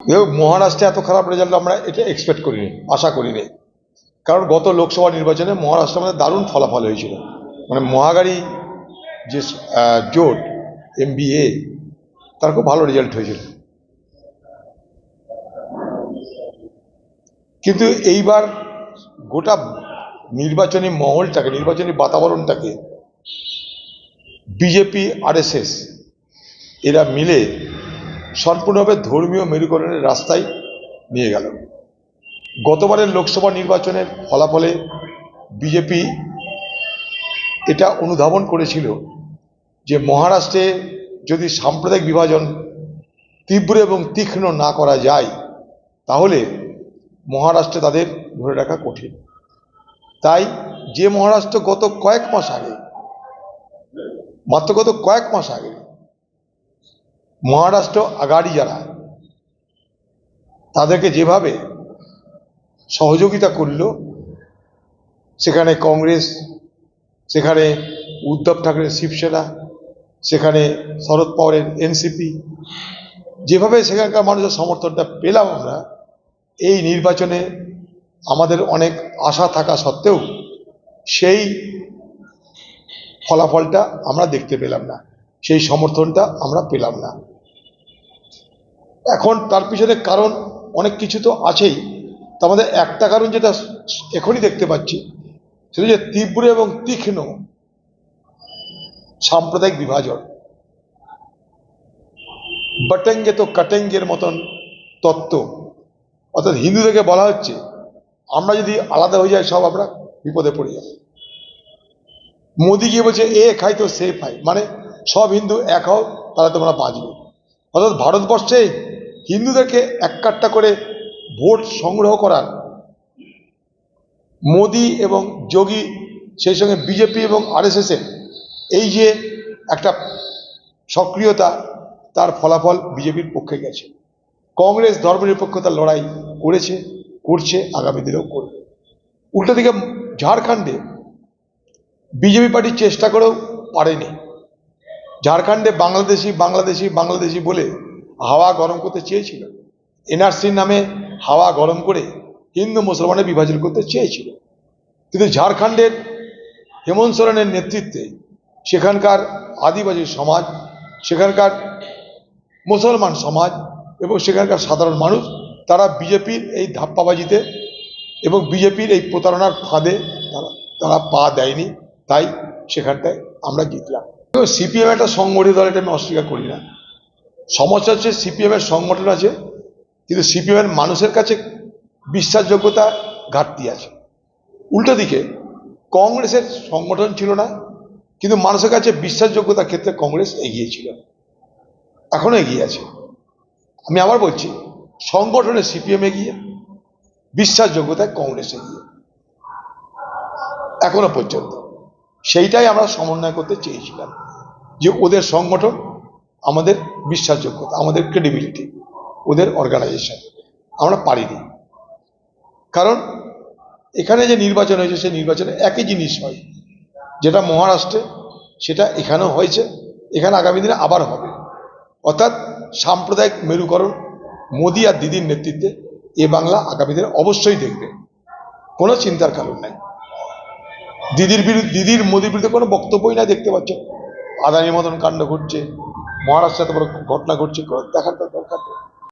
মহারাষ্ট্রে এত খারাপ রেজাল্ট আমরা এটা এক্সপেক্ট করিনি, আশা করিনি। কারণ গত লোকসভা নির্বাচনে মহারাষ্ট্রে আমাদের দারুণ ফলাফল হয়েছিল। মানে মহাগাড়ি যে জোট এমবিএ তার খুব ভালো রেজাল্ট হয়েছিল। কিন্তু এইবার গোটা নির্বাচনী মহলটাকে, নির্বাচনী বাতাবরণটাকে বিজেপি আরএসএস এরা মিলে সম্পূর্ণভাবে ধর্মীয় মেরুকরণের রাস্তায় নিয়ে গেল। গতবারের লোকসভা নির্বাচনের ফলাফলে বিজেপি এটা অনুধাবন করেছিল যে মহারাষ্ট্রে যদি সাম্প্রদায়িক বিভাজন তীব্র এবং তীক্ষ্ণ না করা যায়, তাহলে মহারাষ্ট্রে তাদের ধরে রাখা কঠিন। তাই যে মহারাষ্ট্র গত কয়েক মাস আগে, মাত্র গত কয়েক মাস আগে মহারাষ্ট্র আগাড়ি যারা, তাদেরকে যেভাবে সহযোগিতা করল, সেখানে কংগ্রেস, সেখানে উদ্ধব ঠাকরের শিবসেনা, সেখানে শরদ পাওয়ারের এনসিপি, যেভাবে সেখানকার মানুষের সমর্থনটা পেলাম আমরা, এই নির্বাচনে আমাদের অনেক আশা থাকা সত্ত্বেও সেই ফলাফলটা আমরা দেখতে পেলাম না, সেই সমর্থনটা আমরা পেলাম না। এখন তার পিছনে কারণ অনেক কিছু তো আছেই। তার মধ্যে একটা কারণ যেটা এখনই দেখতে পাচ্ছি, সেটা যে তীব্র এবং তীক্ষ্ণ সাম্প্রদায়িক বিভাজন। বটেঙ্গে তো কাটেঙ্গের মতন তত্ত্ব। অর্থাৎ হিন্দুদেরকে বলা হচ্ছে, আমরা যদি আলাদা হয়ে যাই, সব আমরা বিপদে পড়ে যাব। মোদি গিয়ে বলছে, এ খাই তো সে খাই মানে সব হিন্দু এক হও, তাহলে তোমরা বাঁচবে। অর্থাৎ ভারতবর্ষে হিন্দুদেরকে এক কাট্টা করে ভোট সংগ্রহ করার মোদি এবং যোগী, সেই সঙ্গে বিজেপি এবং আরএসএসের এই যে একটা সক্রিয়তা, তার ফলাফল বিজেপির পক্ষে গেছে। কংগ্রেস ধর্মনিরপেক্ষতার লড়াই করেছে, করছে, আগামী দিনেও করবে। উল্টো দিকে ঝাড়খণ্ডে বিজেপি পার্টি চেষ্টা করেও পারেনি। ঝাড়খণ্ডে বাংলাদেশি বাংলাদেশি বাংলাদেশি বলে হাওয়া গরম করতে চেয়েছিল। এনআরসির নামে হাওয়া গরম করে হিন্দু মুসলমানের বিভাজন করতে চেয়েছিল। কিন্তু ঝাড়খণ্ডের হেমন্ত সোরেনের নেতৃত্বে সেখানকার আদিবাসী সমাজ, সেখানকার মুসলমান সমাজ এবং সেখানকার সাধারণ মানুষ, তারা বিজেপির এই ধাপ্পাবাজিতে এবং বিজেপির এই প্রতারণার ফাঁদে তারা তারা পা দেয়নি। তাই সেখানটায় আমরা জিতলাম। সিপিএম একটা সংগঠিত দল এটা আমি অস্বীকার করি না। সমস্যা হচ্ছে সিপিএম এর সংগঠন আছে, কিন্তু সিপিএম এর মানুষের কাছে বিশ্বাসযোগ্যতা ঘাটতি আছে। উল্টো দিকে, কংগ্রেসের সংগঠন ছিল না, কিন্তু মানুষের কাছে বিশ্বাসযোগ্যতার ক্ষেত্রে কংগ্রেস এগিয়ে ছিল। এখনও এগিয়ে আছে। আমি আবার বলছি সংগঠনে সিপিএম এগিয়ে, বিশ্বাসযোগ্যতায় কংগ্রেস এগিয়ে। এখনও পর্যন্ত। সেইটাই আমরা সমন্বয় করতে চেয়েছিলাম, যে ওদের সংগঠন আমাদের বিশ্বাসযোগ্যতা, আমাদের ক্রেডিবিলিটি ওদের অর্গানাইজেশন আমরা পারিনি। কারণ এখানে যে নির্বাচন হয়েছে, সেই নির্বাচনে একই জিনিস হয়। যেটা মহারাষ্ট্রে, সেটা এখানেও হয়েছে, এখানে আগামী দিনে আবার হবে। অর্থাৎ সাম্প্রদায়িক মেরুকরণ মোদী আর দিদির নেতৃত্বে এ বাংলা আগামী দিনে অবশ্যই দেখবে। কোনো চিন্তার কারণ নাই। দিদির বিরুদ্ধে, দিদির মোদীর বিরুদ্ধে কোনো বক্তব্যই না দেখতে পাচ্ছ। আদানির মতন কাণ্ড ঘটছে মহারাষ্ট্রে সাথে ঘটনা ঘটছে দেখার তো দরকার